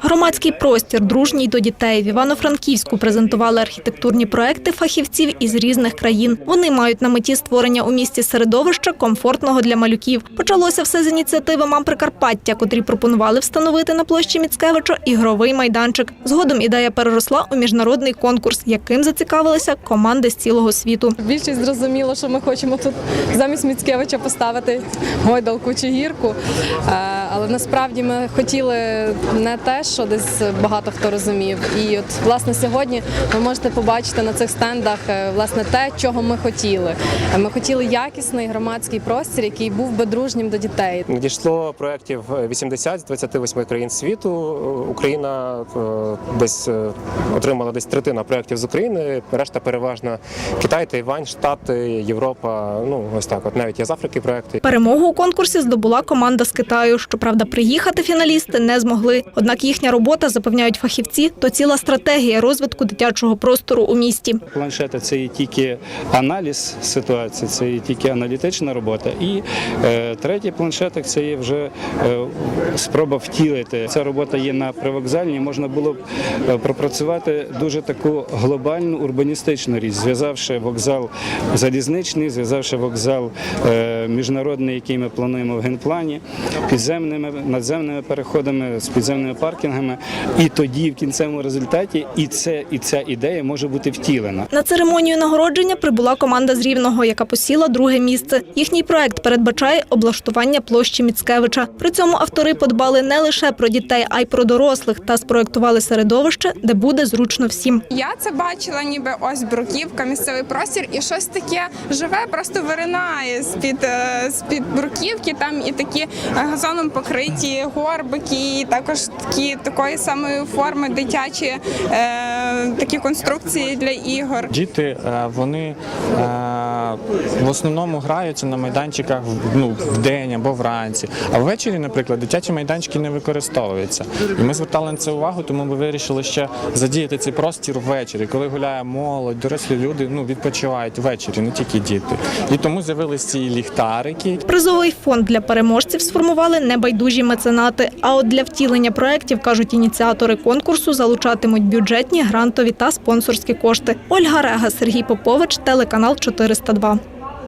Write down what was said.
Громадський простір дружній до дітей в Івано-Франківську презентували архітектурні проекти фахівців із різних країн. Вони мають на меті створення у місті середовища комфортного для малюків. Почалося все з ініціативи мам Прикарпаття, котрі пропонували встановити на площі Міцкевича ігровий майданчик. Згодом ідея переросла у міжнародний конкурс, яким зацікавилися команди з цілого світу. Більшість зрозуміло, що ми хочемо тут замість Міцкевича поставити гойдалку чи гірку. Але насправді ми хотіли не те, що десь багато хто розумів. І от власне сьогодні ви можете побачити на цих стендах е, власне те, чого ми хотіли. Е, Ми хотіли якісний громадський простір, який був би дружнім до дітей. Надійшло проєктів 80 з 28 країн світу. Україна е, десь отримала десь третина проєктів з України, решта переважно Китай, Тайвань, Штати, Європа. Ну ось так. От навіть є з Африки проєкти. Перемогу у конкурсі здобула команда з Китаю. Щоправда, приїхати фіналісти не змогли. Однак їхня робота, запевняють фахівці, то ціла стратегія розвитку дитячого простору у місті. Планшети це є тільки аналіз ситуації, це тільки аналітична робота. І е, третій планшетик це є вже е, спроба втілити. Ця робота є на привокзальній. Можна було б е, пропрацювати дуже таку глобальну урбаністичну річ, зв'язавши вокзал залізничний, зв'язавши вокзал міжнародний, який ми плануємо в генплані, підземними надземними переходами з підземними паркінгами. І тоді в кінцевому результаті і це і ця ідея може бути втілена. На церемонію нагородження прибула команда з Рівного, яка посіла друге місце. Їхній проект передбачає облаштування площі Міцкевича. При цьому автори подбали не лише про дітей, а й про дорослих та спроектували середовище, де буде зручно всім. Я це бачила, ніби ось бруківка, місцевий простір, і щось таке живе, просто виринає з під з під бруківки. Там і такі е, газоном покриті горбики, і також такі такої самої форми дитячі е, такі конструкції для ігор. Діти е, вони е, в основному граються на майданчиках в- ну, вдень або вранці. А ввечері, наприклад, дитячі майданчики не використовуються. І ми звертали на це увагу, тому ми вирішили ще задіяти цей простір ввечері, коли гуляє молодь, дорослі люди ну, відпочивають ввечері, не тільки діти. І тому з'явилися ці ліхтарики, Призовий фонд для переможців сформували небайдужі меценати. А от для втілення проєктів, кажуть ініціатори конкурсу, залучатимуть бюджетні, грантові та спонсорські кошти. Ольга Рега, Сергій Попович, телеканал 402. 202.